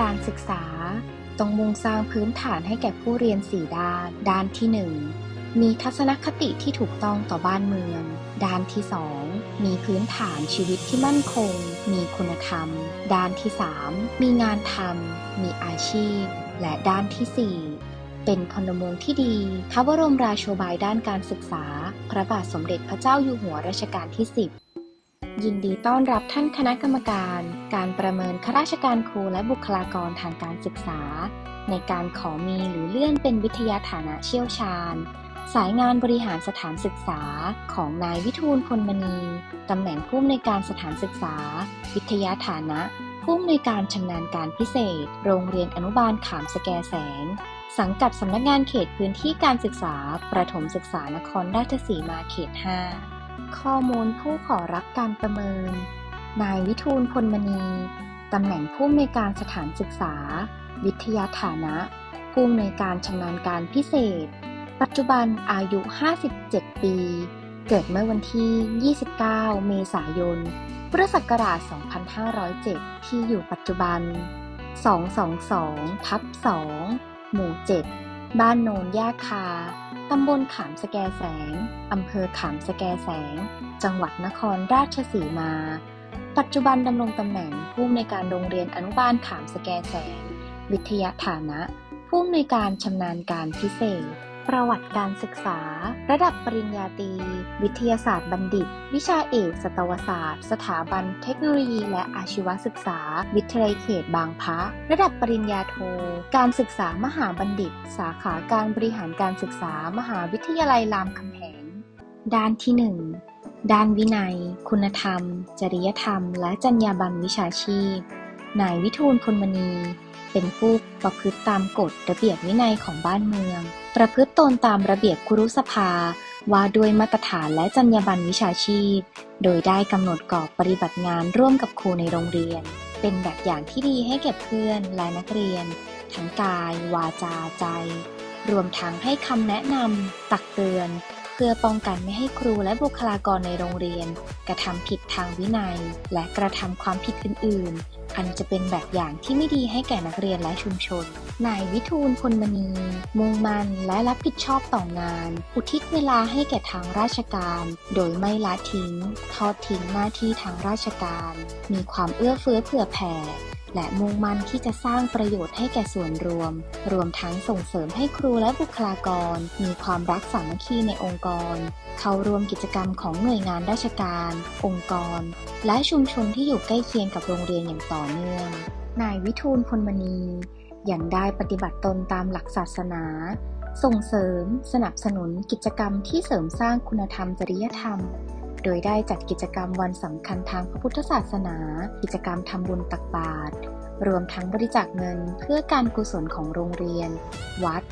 การศึกษาต้องมุ่งสร้างพื้นฐานให้แก่ผู้เรียน4ด้าน ด้านที่ 1 มีทัศนคติที่ถูกต้องต่อบ้านเมือง ด้านที่ 2 มีพื้นฐานชีวิตที่มั่นคง มีคุณธรรม ด้านที่ 3 มีงานทำมีอาชีพ และด้านทีสี่4 เป็นพลเมืองที่ดีพระบรมราโชบายด้านการศึกษา พระบาทสมเด็จพระเจ้าอยู่หัวรัชกาลที่ 10 ยินดีต้อนรับท่านคณะกรรมการ การประเมินข้าราชการครูและบุคลากรทางการศึกษา ในการขอมีหรือเลื่อนเป็นวิทยาฐานะเชี่ยวชาญ สายงานบริหารสถานศึกษาของนายวิทูลพลมณีตำแหน่งผู้อำนวยการสถานศึกษา วิทยาฐานะ ผู้อำนวยการชำนาญการพิเศษ โรงเรียนอนุบาลขามสแกแสง สังกัดสำนักงานเขตพื้นที่การศึกษา ประถมศึกษานครราชสีมาเขต 5 ข้อมูลผู้ขอรับการประเมิน นายวิทูลพลมณี ตำแหน่งผู้อำนวยการสถานศึกษา วิทยาฐานะ ผู้อำนวยการชำนาญการพิเศษ ปัจจุบันอายุ 57 ปี เกิดเมื่อวันที่ 29 เมษายน พุทธศักราช 2507 ที่อยู่ปัจจุบัน 222 ทับ 2 หมู่ 7 บ้านโนนย่าคา ตำบลขามสแกแสง อำเภอขามสแกแสง จังหวัดนครราชสีมา ปัจจุบันดำรงตำแหน่งผู้อำนวยการโรงเรียนอนุบาลขามสแกแสง วิทยาฐานะ ผู้อำนวยการชำนาญการพิเศษ ประวัติการศึกษา ระดับปริญญาตรี วิทยาศาสตร์บัณฑิต วิชาเอกสัตวศาสตร์ สถาบันเทคโนโลยี และอาชีวศึกษา วิทยาลัยเขตบางพระระดับปริญญาโท การศึกษามหาบัณฑิต สาขาการบริหารการศึกษา มหาวิทยาลัยรามคำแหง ด้านที่ 1 ด้านวินัย คุณธรรม จริยธรรม และจรรยาบรรณวิชาชีพ นายวิทูลพลมณีเป็นผู้ประพฤติตามกฎระเบียบวินัยของบ้านเมือง ประพฤติตนตามระเบียบครุสภา ว่าด้วยมาตรฐานและจรรยาบรรณวิชาชีพ โดยได้กำหนดกรอบปฏิบัติงานร่วมกับครูในโรงเรียน เป็นแบบอย่างที่ดีให้แก่เพื่อนและนักเรียน ทั้งกาย วาจาใจ รวมทั้งให้คำแนะนำตักเตือน พื่อป้องกันไม่ให้ครูและบุคลากรในโรงเรียน กระทำผิดทางวินัย และกระทำความผิดอื่น ๆ อันจะเป็นแบบอย่างที่ไม่ดีให้แก่นักเรียนและชุมชน นายวิทูลพลมณี มุ่งมั่นและรับผิดชอบต่องาน อุทิศเวลาให้แก่ทางราชการ โดยไม่ละทิ้ง ทอดทิ้งหน้าที่ทางราชการ มีความเอื้อเฟื้อเผื่อแผ่ และมุ่งมั่นที่จะสร้างประโยชน์ให้แก่ส่วนรวม รวมทั้งส่งเสริมให้ครูและบุคลากร มีความรักสามัคคีในองค์กร เข้าร่วมกิจกรรมของหน่วยงานราชการ องค์กร และชุมชนที่อยู่ใกล้เคียงกับโรงเรียนอย่างต่อเนื่อง นายวิทูลพลมณียังได้ปฏิบัติตนตามหลักศาสนา ส่งเสริม สนับสนุนกิจกรรมที่เสริมสร้างคุณธรรมจริยธรรม โดยได้จัดกิจกรรมวันสำคัญทางพระพุทธศาสนา กิจกรรมทำบุญตักบาตรรวมทั้งบริจาคเงินเพื่อการกุศลของโรงเรียน วัด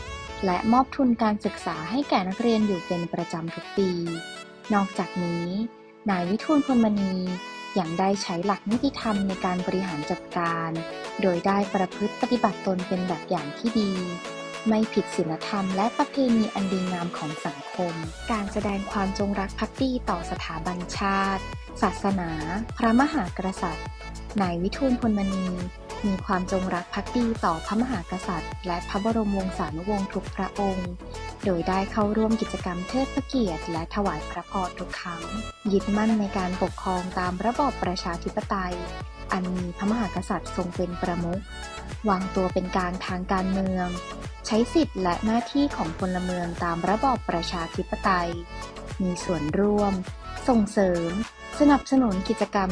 และมอบทุนการศึกษาให้แก่นักเรียนอยู่เป็นประจำทุกปี นอกจากนี้ นายวิทูลพลมณียังได้ใช้หลักนิติธรรมในการบริหารจัดการ โดยได้ประพฤติปฏิบัติตนเป็นแบบอย่างที่ดี ไม่ผิดศีลธรรมและประเพณีอันดีงามของสังคม การแสดงความจงรักภักดีต่อสถาบันชาติ ศาสนา พระมหากษัตริย์ นายวิทูลพลมณี มีความจงรักภักดีต่อพระมหากษัตริย์ และพระบรมวงศานุวงศ์ทุกพระองค์ โดยได้เข้าร่วมกิจกรรมเทิดพระเกียรติ และถวายพระพรทุกครั้ง ยึดมั่นในการปกครองตามระบอบประชาธิปไตย อันมีพระมหากษัตริย์ทรงเป็นประมุขวางตัวเป็นกลางทางการเมือง ใช้สิทธิและหน้าที่ของพลเมืองตามระบอบประชาธิปไตย มีส่วนร่วม ส่งเสริม สนับสนุนกิจกรรม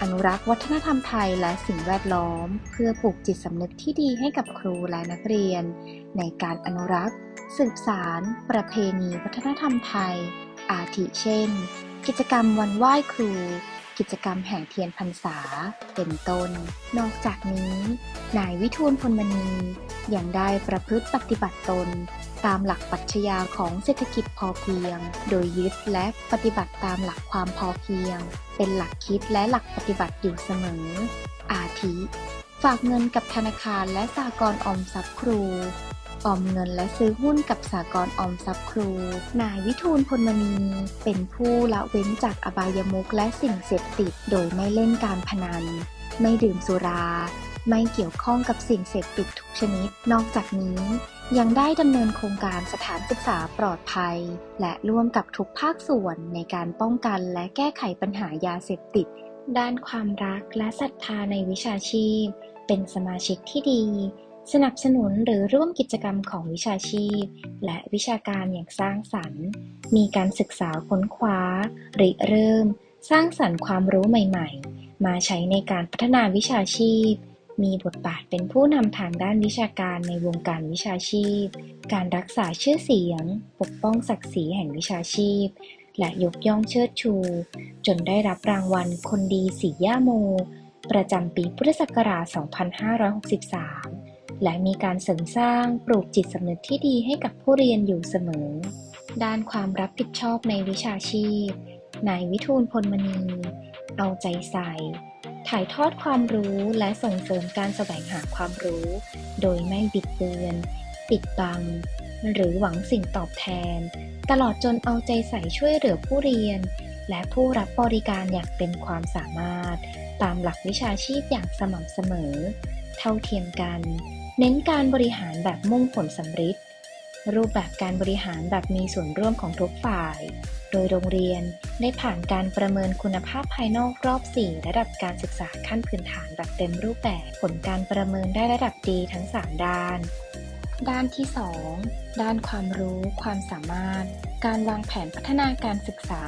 อนุรักษ์วัฒนธรรมไทยและสิ่งแวดล้อม เพื่อปลูกจิตสำนึกที่ดีให้กับครูและนักเรียน ในการอนุรักษ์ สืบสาร ประเพณีวัฒนธรรมไทย อาทิเช่น กิจกรรมวันไหว้ครู กิจกรรมแห่เทียนพรรษา เป็นต้น นอกจากนี้ นายวิทูลพลมณียังได้ประพฤติปฏิบัติตน ตามหลักปัชญาของเศรษฐกิจพอเพียง โดยยึดและปฏิบัติตามหลักความพอเพียง เป็นหลักคิดและหลักปฏิบัติอยู่เสมอ อาทิ ฝากเงินกับธนาคารและสหกรออมทรัพย์ครู ออมเงินและซื้อหุ้นกับสากลออมทรัพย์ครู นายวิทูลพลมณี เป็นผู้ละเว้นจากอบายมุขและสิ่งเสพติด โดยไม่เล่นการพนัน ไม่ดื่มสุรา ไม่เกี่ยวข้องกับสิ่งเสพติดทุกชนิด นอกจากนี้ ยังได้ดำเนินโครงการสถานศึกษาปลอดภัย และร่วมกับทุกภาคส่วนในการป้องกันและแก้ไขปัญหายาเสพติด ด้านความรักและศรัทธาในวิชาชีพ เป็นสมาชิกที่ดี สนับสนุนหรือร่วมกิจกรรมของวิชาชีพ และวิชาการอย่างสร้างสรรค์ มีการศึกษาค้นคว้า ริเริ่ม สร้างสรรค์ความรู้ใหม่ ๆ มาใช้ในการพัฒนาวิชาชีพ มีบทบาทเป็นผู้นำทางด้านวิชาการในวงการวิชาชีพ การรักษาชื่อเสียง ปกป้องศักดิ์ศรีแห่งวิชาชีพ และยกย่องเชิดชู จนได้รับรางวัลคนดีสีย่าโม ประจำปีพุทธศักราช 2563 และมีการเสริมสร้างปลูกจิตสำนึกที่ดีให้กับผู้เรียนอยู่เสมอ ด้านความรับผิดชอบในวิชาชีพ นายวิทูลพลมณี เอาใจใส่ ถ่ายทอดความรู้และส่งเสริมการแสวงหาความรู้ โดยไม่บิดเบือน ปิดบัง หรือหวังสิ่งตอบแทน ตลอดจนเอาใจใส่ช่วยเหลือผู้เรียน และผู้รับบริการอย่างเต็มความสามารถ ตามหลักวิชาชีพอย่างสม่ำเสมอ เท่าเทียมกัน เน้นการบริหารแบบมุ่งผลสำฤทธิ์รูปแบบการบริหารแบบมีส่วนร่วมของทุกฝ่าย โดยโรงเรียนได้ผ่านการประเมินคุณภาพภายนอกรอบ 4 ระดับการศึกษาขั้นพื้นฐานแบบเต็มรูปแบบ ผลการประเมินได้ระดับดีทั้ง 3 ด้าน ด้านที่ 2 ด้านความรู้ ความสามารถ การวางแผนพัฒนาการศึกษา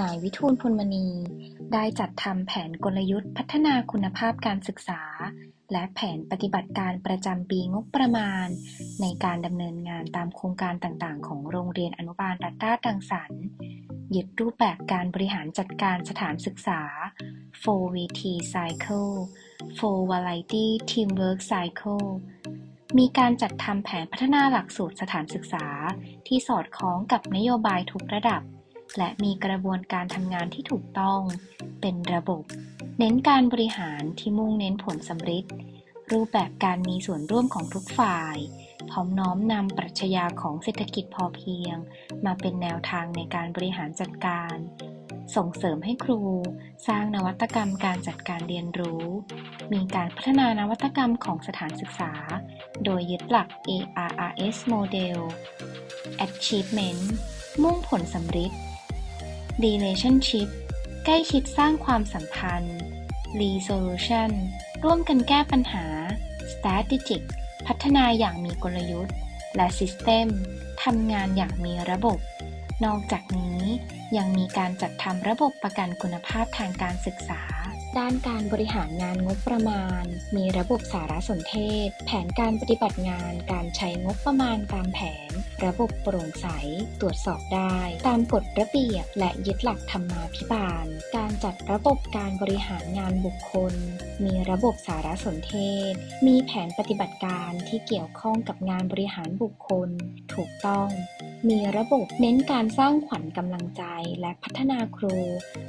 นายวิทูลพลมณี ได้จัดทำแผนกลยุทธ์พัฒนาคุณภาพการศึกษา และแผนปฏิบัติการประจำปีงบประมาณ ในการดำเนินงานตามโครงการต่างๆ ของโรงเรียนอนุบาลรัตต้าตังสรรยึดรูปแบบการบริหารจัดการสถานศึกษา 4VT Cycle 4 Variety Teamwork Cycle มีการจัดทำแผนพัฒนาหลักสูตรสถานศึกษาที่สอดคล้องกับนโยบายทุกระดับ และมีกระบวนการทำงานที่ถูกต้องเป็นระบบ เน้นการบริหารที่มุ่งเน้นผลสำฤทธิ์รูปแบบการมีส่วนร่วมของทุกฝ่าย พร้อมน้อมนำปรัชญาของเศรษฐกิจพอเพียง มาเป็นแนวทางในการบริหารจัดการ ส่งเสริมให้ครู สร้างนวัตกรรมการจัดการเรียนรู้ มีการพัฒนานวัตกรรมของสถานศึกษา โดยยึดหลัก ARRS Model Achievement มุ่งผลสำฤทธิ์ Relationship ใกล้ชิดสร้างความสัมพันธ์ Resolution ร่วมกันแก้ปัญหา Strategic พัฒนาอย่างมีกลยุทธ์ และ System ทำงานอย่างมีระบบ นอกจากนี้ยังมีการจัดทำระบบประกันคุณภาพทางการศึกษา ด้านการบริหารงานงบประมาณ มีระบบสารสนเทศ แผนการปฏิบัติงาน การใช้งบประมาณตามแผน ระบบโปร่งใส ตรวจสอบได้ ตามกฎระเบียบ และยึดหลักธรรมาภิบาล การจัดระบบการบริหารงานบุคคล มีระบบสารสนเทศ มีแผนปฏิบัติการที่เกี่ยวข้องกับงานบริหารบุคคล ถูกต้อง มีระบบเน้นการสร้างขวัญกำลังใจ และพัฒนาครู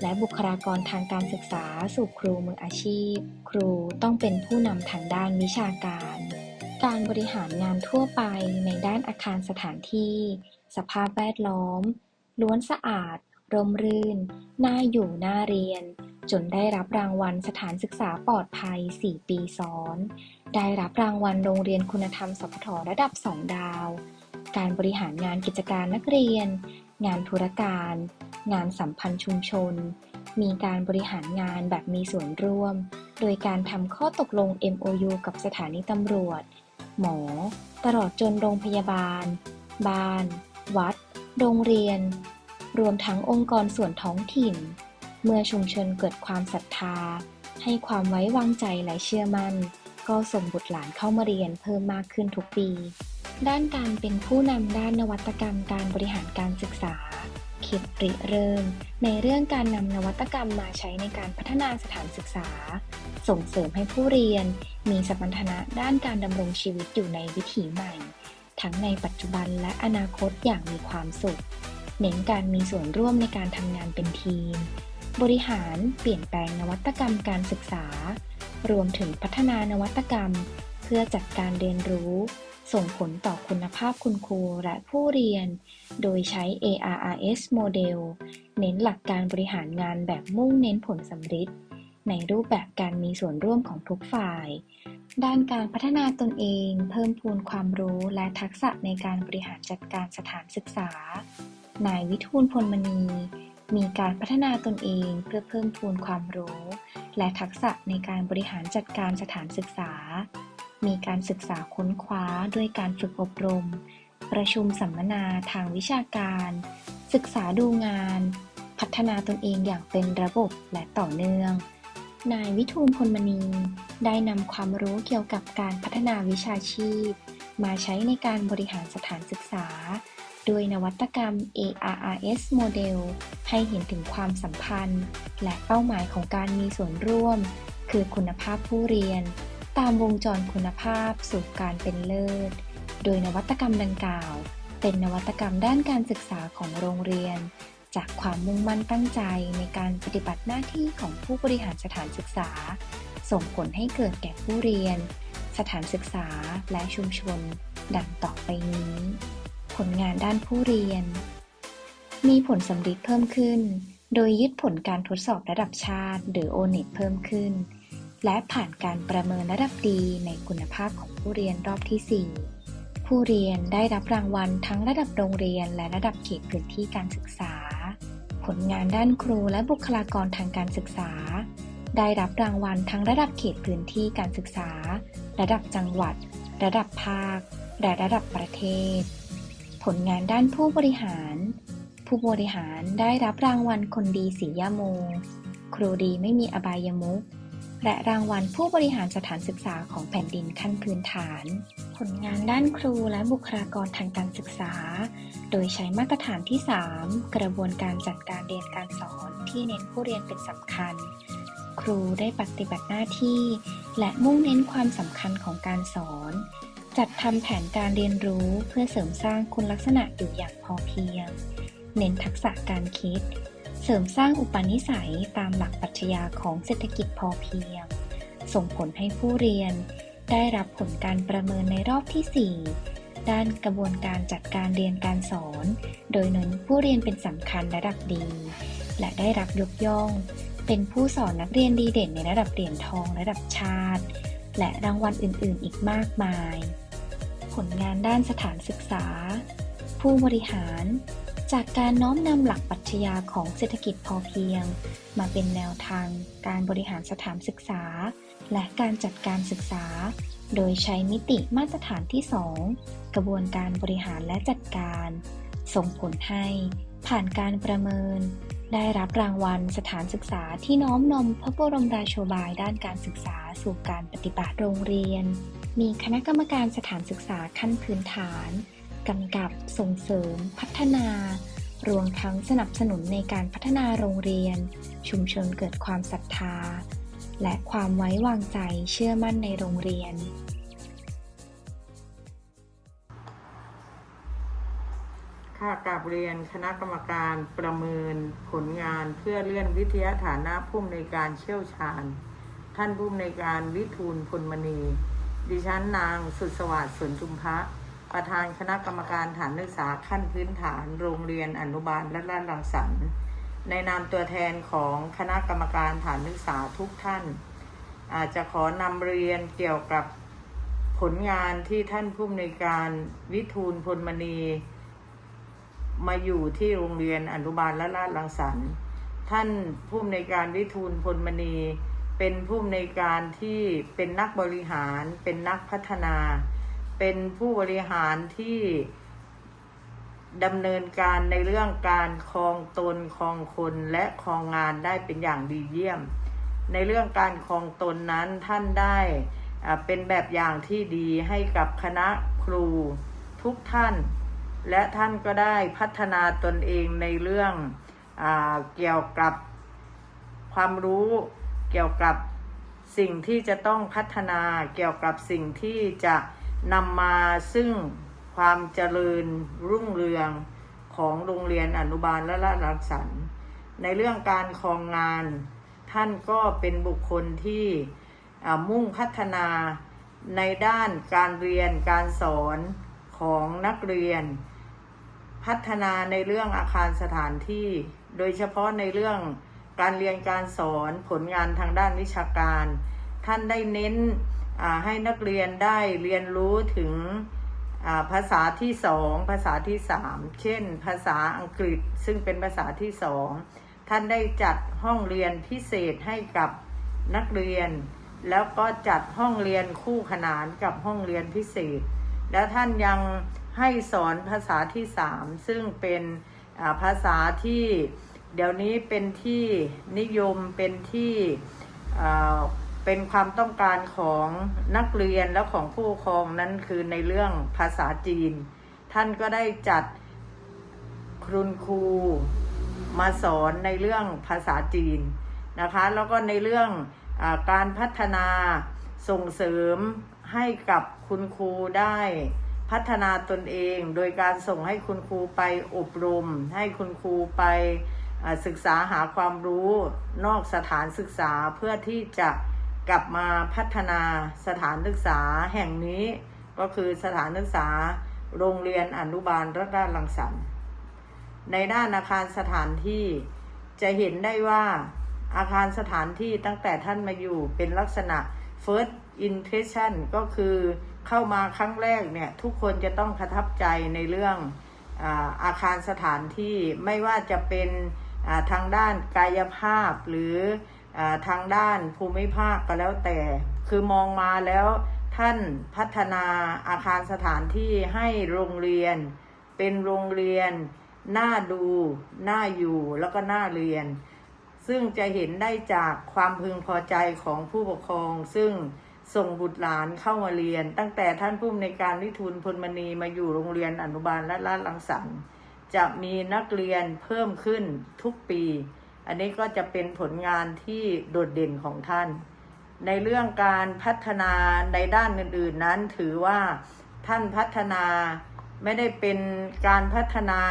และบุคลากรทางการศึกษาสู่ครูมืออาชีพ ครูต้องเป็นผู้นำทางด้านวิชาการ การบริหารงานทั่วไปในด้านอาคารสถานที่ สภาพแวดล้อม ล้วนสะอาด ร่มรื่น น่าอยู่น่าเรียน จนได้รับรางวัลสถานศึกษาปลอดภัย 4 ปีซ้อน ได้รับรางวัลโรงเรียนคุณธรรมสพทระดับ 2 ดาว การบริหารงานกิจการนักเรียน งานธุรการ งานสัมพันธ์ชุมชน มีการบริหารงานแบบมีส่วนร่วม โดยการทำข้อตกลง MOU กับสถานีตำรวจ หมอ ตลอดจนโรงพยาบาล บ้าน วัด โรงเรียน รวมทั้งองค์กรส่วนท้องถิ่น เมื่อชุมชนเกิดความศรัทธา ให้ความไว้วางใจและเชื่อมั่น ก็ส่งบุตรหลานเข้ามาเรียนเพิ่มมากขึ้นทุกปี ด้านการเป็นผู้นำด้านนวัตกรรมการบริหารการศึกษา คิดริเริ่ม ในเรื่องการนำนวัตกรรมมาใช้ในการพัฒนาสถานศึกษา ส่งเสริมให้ผู้เรียน มีสมรรถนะด้านการดำรงชีวิตอยู่ในวิถีใหม่ ทั้งในปัจจุบันและอนาคตอย่างมีความสุข เน้นการมีส่วนร่วมในการทำงานเป็นทีม บริหารเปลี่ยนแปลงนวัตกรรมการศึกษา รวมถึงพัฒนานวัตกรรม เพื่อจัดการเรียนรู้ ส่งผลต่อคุณภาพคุณครูและผู้เรียน โดยใช้ ARRS Model เน้นหลักการบริหารงานแบบมุ่งเน้นผลสำฤทธิ์ในรูปแบบการมีส่วนร่วมของทุกฝ่าย ด้านการพัฒนาตนเอง เพิ่มพูนความรู้และทักษะในการบริหารจัดการสถานศึกษา นายวิทูลพลมณี มีการพัฒนาตนเองเพื่อเพิ่มพูนความรู้ และทักษะในการบริหารจัดการสถานศึกษา มีการศึกษาค้นคว้าด้วยการฝึกอบรม ประชุมสัมมนาทางวิชาการ ศึกษาดูงาน พัฒนาตนเองอย่างเป็นระบบและต่อเนื่อง นายวิทูลพลมณี ได้นำความรู้เกี่ยวกับการพัฒนาวิชาชีพ มาใช้ในการบริหารสถานศึกษา โดยนวัตกรรม ARRS โมเดลให้เห็นถึงความสัมพันธ์ และเป้าหมายของการมีส่วนร่วม คือคุณภาพผู้เรียน ตามวงจรคุณภาพสู่การเป็นเลิศ โดยนวัตกรรมดังกล่าว เป็นนวัตกรรมด้านการศึกษาของโรงเรียน จากความมุ่งมั่นตั้งใจในการปฏิบัติหน้าที่ของผู้บริหารสถานศึกษา ส่งผลให้เกิดแก่ผู้เรียน สถานศึกษาและชุมชน ดังต่อไปนี้ ผลงานด้านผู้เรียน มีผลสำลิดเพิ่มขึ้น โดยยึดผลการทดสอบระดับชาติ หรือ O-NET เพิ่มขึ้น และผ่านการประเมินระดับดีในคุณภาพของผู้เรียนรอบที่ 4 ผู้เรียนได้รับรางวัลทั้งระดับโรงเรียนและระดับเขตพื้นที่การศึกษา ผลงานด้านครูและบุคลากรทางการศึกษา ได้รับรางวัลทั้งระดับเขตพื้นที่การศึกษา ระดับจังหวัด ระดับภาค และระดับประเทศ ผลงานด้านผู้บริหาร ผู้บริหารได้รับรางวัลคนดีสียาโม ครูดีไม่มีอบายมุข และรางวัลผู้บริหารสถานศึกษาของแผ่นดินขั้นพื้นฐาน ผลงานด้านครูและบุคลากรทางการศึกษา โดยใช้มาตรฐานที่ 3 กระบวนการจัดการเรียนการสอนที่เน้นผู้เรียนเป็นสำคัญ ครูได้ปฏิบัติหน้าที่ และมุ่งเน้นความสำคัญของการสอน จัดทำแผนการเรียนรู้เพื่อเสริมสร้างคุณลักษณะอยู่อย่างพอเพียง เน้นทักษะการคิด เสริมสร้างอุปนิสัยตามหลักปรัชญาของเศรษฐกิจพอเพียง ส่งผลให้ผู้เรียน ได้รับผลการประเมินในรอบที่ 4 ด้านกระบวนการจัดการเรียนการสอน โดยเน้นผู้เรียนเป็นสำคัญระดับดี และได้รับยกย่อง เป็นผู้สอนนักเรียนดีเด่นในระดับเหรียญทองระดับชาติ และรางวัลอื่นๆ อีกมากมาย ผลงานด้านสถานศึกษา ผู้บริหาร จากการน้อมนำหลักปรัชญาของเศรษฐกิจพอเพียง มาเป็นแนวทางการบริหารสถานศึกษา และการจัดการศึกษา โดยใช้มิติมาตรฐานที่ 2 กระบวนการบริหารและจัดการ ส่งผลให้ผ่านการประเมิน ได้รับรางวัลสถานศึกษาที่น้อมนมพระบรมราโชบายด้านการศึกษาสู่การปฏิบัติโรงเรียน มีคณะกรรมการสถานศึกษาขั้นพื้นฐาน กำกับส่งเสริม พัฒนารวมทั้งสนับสนุนในการพัฒนาโรงเรียน ชุมชนเกิดความศรัทธา และความไว้วางใจเชื่อมั่นในโรงเรียนค่ากราบเรียนคณะกรรมการประเมินผลงานเพื่อเลื่อนวิทยาฐานะผู้อำนวยการเชี่ยวชาญ ท่านผู้อำนวยการวิทูลพลมณี ดิฉันนางสุดสวัสดิ์สนจุมพะ ประธานคณะกรรมการฐานศึกษาขั้นพื้นฐาน โรงเรียนอนุบาลและลาดรังสรรค์ในนามตัวแทนของคณะกรรมการฐานศึกษาทุกท่าน อาจจะขอนำเรียนเกี่ยวกับผลงานที่ท่านผู้อำนวยการวิทูลพลมณี มาอยู่ที่โรงเรียนอนุบาลและลาดลังสรรค์ท่านผู้อำนวยการวิทูลพลมณี เป็นผู้อำนวยการที่เป็นนักบริหารเป็นนักพัฒนา เป็นผู้บริหารที่ดำเนินการในเรื่องการครองตนครองคนและครองงานได้เป็นอย่างดีเยี่ยม ในเรื่องการครองตนนั้นท่านได้เป็นแบบอย่างที่ดีให้กับคณะครูทุกท่าน และท่านก็ได้พัฒนาตนเองในเรื่องอเกี่ยวกับความรู้เกี่ยวกับสิ่งที่จะต้องพัฒนาเกี่ยวกับสิ่งที่จะ นำมาซึ่งความเจริญรุ่งเรืองของโรงเรียนอนุบาลและละรักษรในเรื่องการครองงาน ท่านก็เป็นบุคคลที่มุ่งพัฒนาในด้านการเรียนการสอนของนักเรียน พัฒนาในเรื่องอาคารสถานที่ โดยเฉพาะในเรื่องการเรียนการสอนผลงานทางด้านวิชาการ ท่านได้เน้น ให้นักเรียนได้เรียนรู้ถึงภาษาที่สองภาษาที่สามเช่น ภาษาอังกฤษซึ่งเป็นภาษาที่สองท่านได้จัดห้องเรียนพิเศษให้กับนักเรียน แล้วก็จัดห้องเรียนคู่ขนานกับห้องเรียนพิเศษ แล้วท่านยังให้สอนภาษาที่สามซึ่งเป็นภาษาที่เดี๋ยวนี้เป็นที่นิยมเป็นที่ เป็นความต้องการของนักเรียนและของผู้ปกครองนั้นคือในเรื่องภาษาจีน ท่านก็ได้จัดคุณครูมาสอนในเรื่องภาษาจีนนะคะ แล้วก็ในเรื่องอการพัฒนาส่งเสริมให้กับคุณครูได้พัฒนาตนเอง โดยการส่งให้คุณครูไปอบรม ให้คุณครูไปศึกษาหาความรู้นอกสถานศึกษาเพื่อที่จะ กลับมาพัฒนาสถานศึกษาแห่งนี้ก็คือสถานศึกษาโรงเรียนอนุบาลรัตนรังสรรค์ในด้านอาคารสถานที่จะเห็นได้ว่าอาคารสถานที่ตั้งแต่ท่านมาอยู่เป็นลักษณะ first impression ก็คือเข้ามาครั้งแรกเนี่ย ทุกคนจะต้องประทับใจในเรื่องอาอาคารสถานที่ไม่ว่าจะเป็นทางด้านกายภาพหรือ ทางด้านภูมิภาคก็แล้วแต่ คือมองมาแล้วท่านพัฒนาอาคารสถานที่ให้โรงเรียน เป็นโรงเรียนน่าดูน่าอยู่แล้วก็น่าเรียน ซึ่งจะเห็นได้จากความพึงพอใจของผู้ปกครอง ซึ่งส่งบุตรหลานเข้ามาเรียน ตั้งแต่ท่านผู้อำนวยการวิทูลพลมณีมาอยู่โรงเรียนอนุบาลและลาดลังสรรค์จะมีนักเรียนเพิ่มขึ้นทุกปี อันนี้ก็จะเป็นผลงานที่โดดเด่นของท่าน ในเรื่องการพัฒนาในด้านอื่น ๆ นั้นถือว่าท่านพัฒนาไม่ได้เป็นการพัฒนา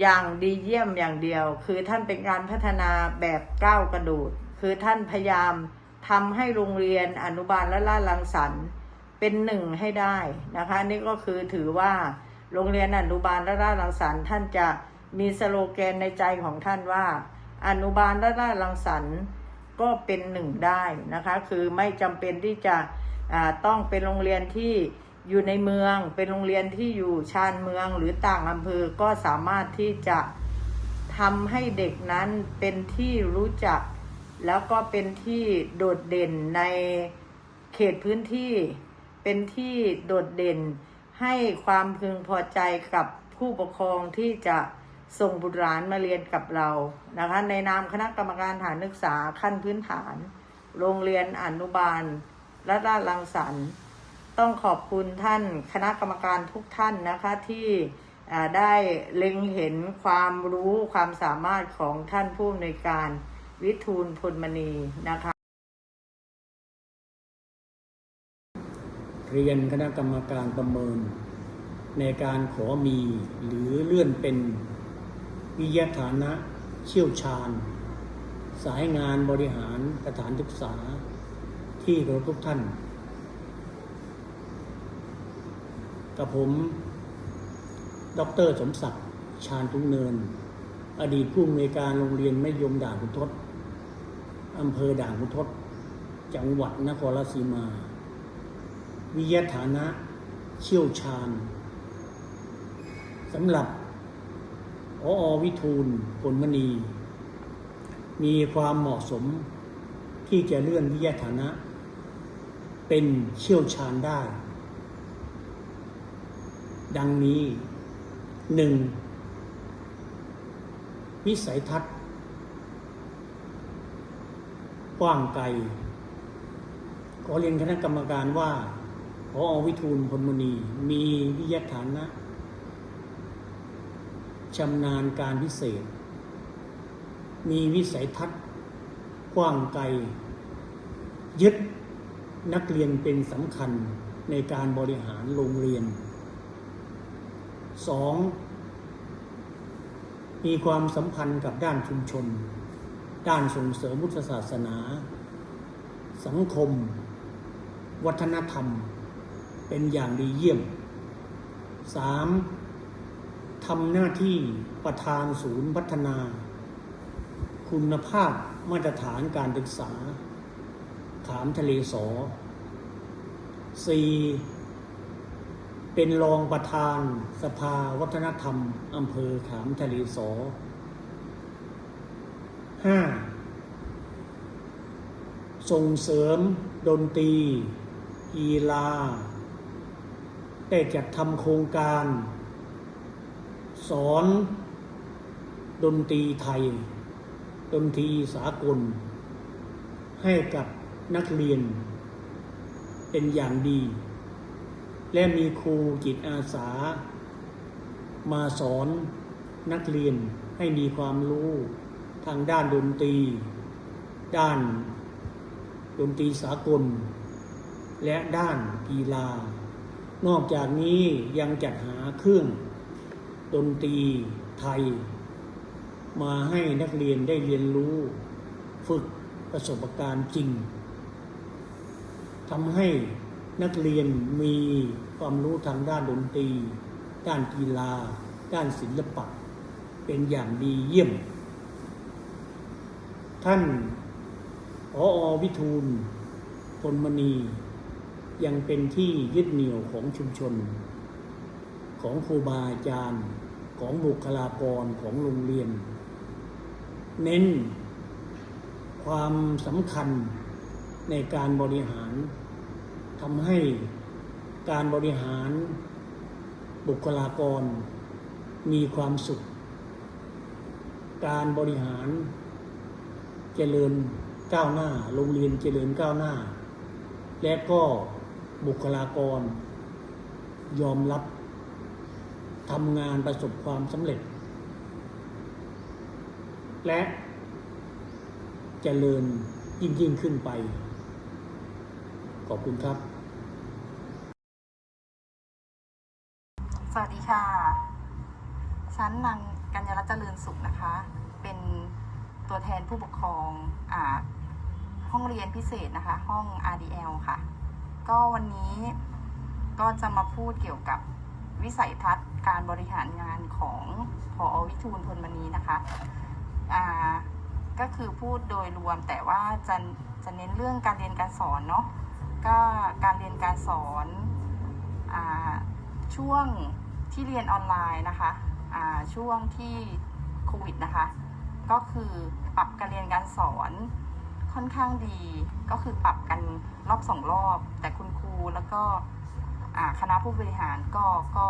อย่างดีเยี่ยมอย่างเดียว คือท่านเป็นการพัฒนาแบบก้าวกระโดด คือท่านพยายามทำให้โรงเรียนอนุบาลและลาลังสรรค์เป็นหนึ่งให้ได้นะคะนี่ก็คือถือว่าโรงเรียนอนุบาลและลาลังสรรค์ท่านจะ มีสโลแกนในใจของท่านว่า อนุบาลและลาดลังสรรค์ก็เป็นหนึ่งได้นะคะ คือไม่จำเป็นที่จะต้องเป็นโรงเรียนที่อยู่ในเมือง เป็นโรงเรียนที่อยู่ชานเมืองหรือต่างอำเภอก็สามารถที่จะทำให้เด็กนั้นเป็นที่รู้จัก แล้วก็เป็นที่โดดเด่นในเขตพื้นที่ เป็นที่โดดเด่นให้ความพึงพอใจกับผู้ปกครองที่จะ ส่งบุตรหลานมาเรียนกับเรานะคะ ในนามคณะกรรมการฐานศึกษาขั้นพื้นฐาน โรงเรียนอนุบาลและด้านลังสรรค์ต้องขอบคุณท่านคณะกรรมการทุกท่านนะคะที่ได้เล็งเห็นความรู้ความสามารถของท่านผู้อำนวยการวิทูลพลมณีนะคะ เรียนคณะกรรมการประเมิน ในการขอมีหรือเลื่อนเป็น วิยฐานะเชี่ยวชาญ สายงานบริหารสถานศึกษาที่เคารพทุกท่าน กับผม ดรสมศักดิ์ชาญทุงเนิน อดีตผู้อำนวยการโรงเรียนไม่ยมด่านคุทศอำเภอด่านคุทศจังหวัดนครราชสีมาวิยฐานะเชี่ยวชาญสำหรับ ออวิทูลผลมณี มีความเหมาะสมที่จะเลื่อนวิทยาฐานะ เป็นเชี่ยวชาญได้ ดังนี้หนึ่งวิสัยทัศน์กว้างไกลขอเรียนคณะกรรมการว่าพอวิทูลพลมณีมีวิทยาฐานะ ชำนาญการพิเศษ มีวิสัยทัศน์กว้างไกล ยึดนักเรียนเป็นสำคัญในการบริหารโรงเรียนสองมีความสัมพันธ์กับด้านชุมชน ด้านส่งเสริมพุทธศาสนา สังคม วัฒนธรรม เป็นอย่างดีเยี่ยม 3. ทำหน้าที่ประธานศูนย์พัฒนา คุณภาพมาตรฐานการศึกษา ขามทะเลสอ 4. เป็นรองประธานสภาวัฒนธรรมอำเภอขามทะเลสอ 5. ส่งเสริมดนตรีกีฬาได้จัดทำโครงการ สอนดนตรีไทย ดนตรีสากล ให้กับนักเรียน เป็นอย่างดี และมีครูจิตอาสา มาสอนนักเรียนให้มีความรู้ทางด้านดนตรี ด้านดนตรีสากล และด้านกีฬา นอกจากนี้ยังจัดหาเครื่อง ดนตรีไทย มาให้นักเรียนได้เรียนรู้ฝึกประสบการณ์จริงทำให้นักเรียนมีความรู้ทางด้านดนตรี ด้านกีฬา ด้านศิลปะ เป็นอย่างดีเยี่ยม ท่านออวิทูลพลมณี ยังเป็นที่ยึดเหนี่ยวของชุมชน ของครูบาอาจารย์ ของบุคลากรของโรงเรียน เน้นความสำคัญในการบริหารทำให้การบริหารบุคลากรมีความสุข การบริหารเจริญก้าวหน้า โรงเรียนเจริญก้าวหน้า และก็บุคลากรยอมรับ ทำงานประสบความสำเร็จ และเจริญยิ่งยิ่งขึ้นไป ขอบคุณครับ สวัสดีค่ะชั้นนางกัญญารัตน์เจริญสุขนะคะ เป็นตัวแทนผู้ปกครองอ่าห้องเรียนพิเศษนะคะ ห้อง RDL ค่ะ ก็วันนี้ก็จะมาพูดเกี่ยวกับวิสัยทัศน์ การบริหารงานของพอวิทูลพลมณีนะคะอ่าก็คือพูดโดยรวมแต่ว่าจะจะเน้นเรื่องการเรียนการสอนเนาะก็การเรียนการสอนอ่าช่วงที่เรียนออนไลน์นะคะอ่าช่วงที่โควิดนะคะก็คือปรับการเรียนการสอนค่อนข้างดี ก็คือปรับกันรอบสองรอบ แต่คุณครูแล้วก็คณะผู้บริหารก็ก็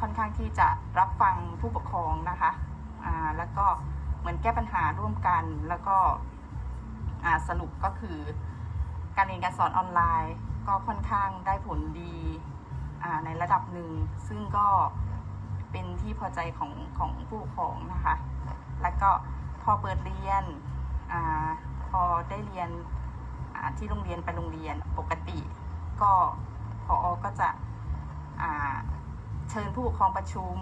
ค่อนข้างที่จะรับฟังผู้ปกครองนะคะอ่าแล้วก็เหมือนแก้ปัญหาร่วมกัน แล้วก็อ่าสรุปก็คือ การเรียนการสอนออนไลน์ ก็ค่อนข้างได้ผลดีอ่าในระดับหนึ่ง ซึ่งก็เป็นที่พอใจของของผู้ปกครองนะคะ แล้วก็พอเปิดเรียนอาพอได้เรียนที่โรงเรียนไปโรงเรียนปกติ ก็พอก็จะอ่า เชิญผู้ปกครองประชุม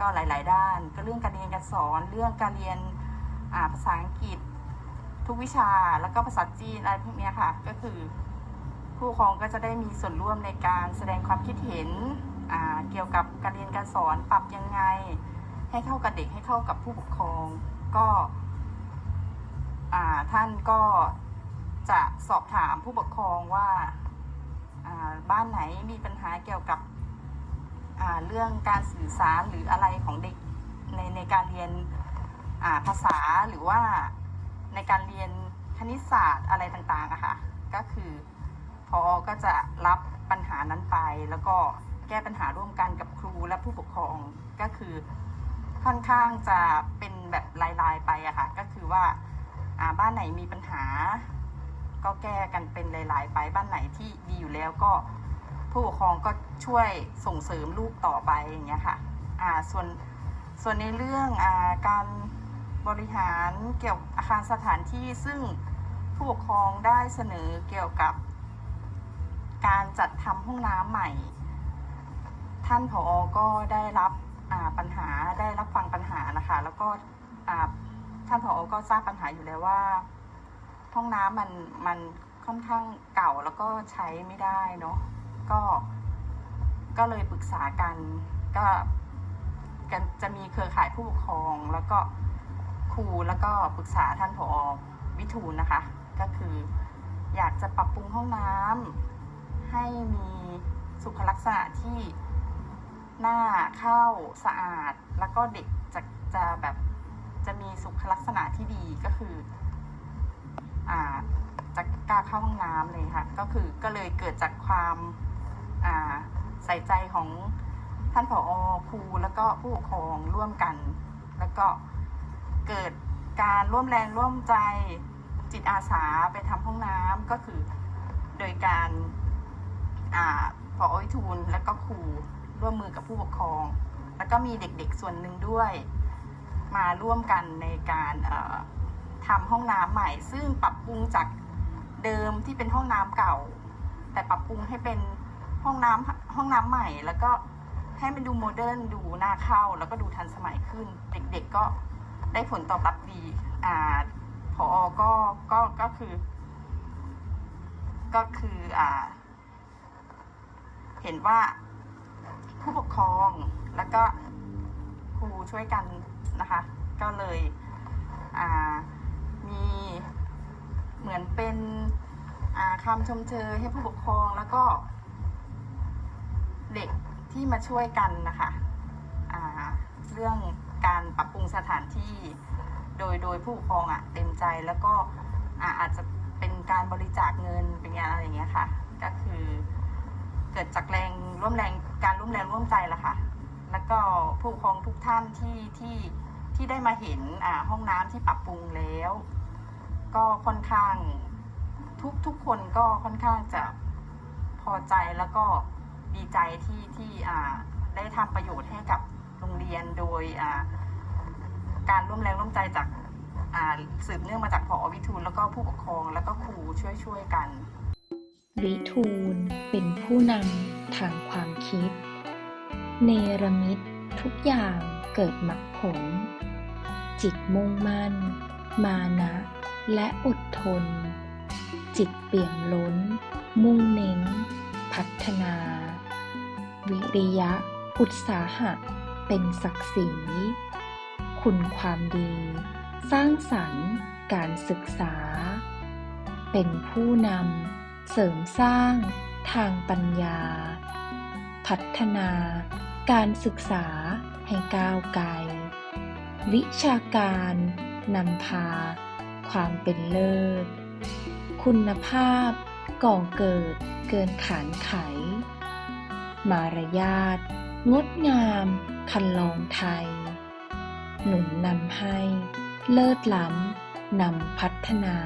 ก็หลาย ๆ ด้าน ก็เรื่องการเรียนการสอนเรื่องการเรียนภาษาอังกฤษ ทุกวิชาแล้วก็ภาษาจีนอะไรพวกนี้ค่ะ ก็คือผู้ปกครองก็จะได้มีส่วนร่วมในการแสดงความคิดเห็นเกี่ยวกับการเรียนการสอนปรับยังไง ให้เข้ากับเด็กให้เข้ากับผู้ปกครองก็ท่านก็จะสอบถามผู้ปกครองว่าบ้านไหนมีปัญหาเกี่ยวกับ เรื่องการสื่อสารหรืออะไรของเด็กในในการเรียนาภาษาหรือว่าในการเรียนคณิตศาสตร์อะไรต่างๆอะค่ะ ก็คือพอก็จะรับปัญหานั้นไป แล้วก็แก้ปัญหาร่วมกันกับครูและผู้ปกครองก็คือค่อนข้างจะเป็นแบบลายๆไปอะค่ะ ก็คือว่าอ่าบ้านไหนมีปัญหา ก็แก้กันเป็นลายๆไปบ้านไหนที่ดีอยู่แล้วก็ ผู้ปกครองก็ช่วยส่งเสริมลูกต่อไปอย่างเงี้ยค่ะอ่าส่วนส่วนในเรื่องอาการบริหารเกี่ยวกับอาคารสถานที่ซึ่งผู้ปกครองได้เสนอเกี่ยวกับ การจัดทำห้องน้ำใหม่ ท่านผออก็ได้รับปัญหาได้รับฟังปัญหานะคะ แล้วก็ท่านผออก็ทราบปัญหาอยู่แล้วว่า ห้องน้ำมันมันค่อนข้างเก่าแล้วก็ใช้ไม่ได้เนาะ ก็ ก็เลยปรึกษากันก็กันจะมีเครือข่ายผู้ปกครอง แล้วก็ครูแล้วก็ปรึกษาท่านผอวิทูลนะคะ ก็คืออยากจะปรับปรุงห้องน้ำให้มีสุขลักษณะที่หน้าเข้าสะอาด แล้วก็เด็กจะจะแบบจะมีสุขลักษณะที่ดีก็คืออ่าจะกล้าเข้าห้องน้ำเลยค่ะ ก็คือก็เลยเกิดจากความ ใส่ใจของท่านผอครูแล้วก็ผู้ปกครองร่วมกัน แล้วก็เกิดการร่วมแรงร่วมใจจิตอาสาไปทำห้องน้ำก็คือโดยการอ่าผอวิทูลแล้วก็ครูร่วมมือกับผู้ปกครอง แล้วก็มีเด็กๆส่วนหนึ่งด้วย มาร่วมกันในการทำห้องน้ำใหม่ ซึ่งปรับปรุงจากเดิมที่เป็นห้องน้ำเก่า แต่ปรับปรุงให้เป็น ห้องน้ำห้องน้ำใหม่ แล้วก็ให้มันดูโมเดิร์นดูน่าเข้า แล้วก็ดูทันสมัยขึ้น เด็กๆก็ได้ผลตอบรับดี อ่าพอก็ก็ก็คือ ก็คืออ่า เห็นว่าผู้ปกครองแล้วก็ครูช่วยกันนะคะ ก็เลยอ่ามีเหมือนเป็นอ่าคำชมเชยให้ผู้ปกครองแล้วก็ เด็กที่มาช่วยกันนะคะเรื่องการปรับปรุงสถานที่โดยโดยผู้ปกครองอะ่ะเต็มใจแล้วก็อาอาจจะเป็นการบริจาคเงินเป็นงานอะไรอย่างเงี้ยค่ะ ก็คือเกิดจากแรงร่วมแรงการร่วมแรงร่วมใจละค่ะ แล้วก็ผู้ปกครองทุกท่านที่ที่ที่ได้มาเห็นอ่าห้องน้ำที่ปรับปรุงแล้ว ก็ค่อนข้างทุกทุกคนก็ค่อนข้างจะพอใจแล้วก็ ดีใจที่ที่ได้ทำประโยชน์ให้กับโรงเรียนโดยการร่วมแรงร่วมใจจากสืบเนื่องมาจากผอวิทูลแล้วก็ผู้ปกครองแล้วก็ครูช่วยช่วยกัน วิทูลเป็นผู้นำทางความคิด เนรมิตทุกอย่างเกิดมรรคผล จิตมุ่งมั่น มานะ และอดทน จิตเปี่ยมล้น มุ่งเน้น พัฒนา วิริยะ อุตสาหะ เป็นศักดิ์ศรี คุณความดี สร้างสรรค์ การศึกษา เป็นผู้นำ เสริมสร้าง ทางปัญญา พัฒนา การศึกษาให้ก้าวไกล วิชาการ นำพา ความเป็นเลิศ คุณภาพก่อเกิดเกินขานไข มารยาท งดงาม คันลองไทย หนุนนำให้ เลิศล้ำนำพัฒนา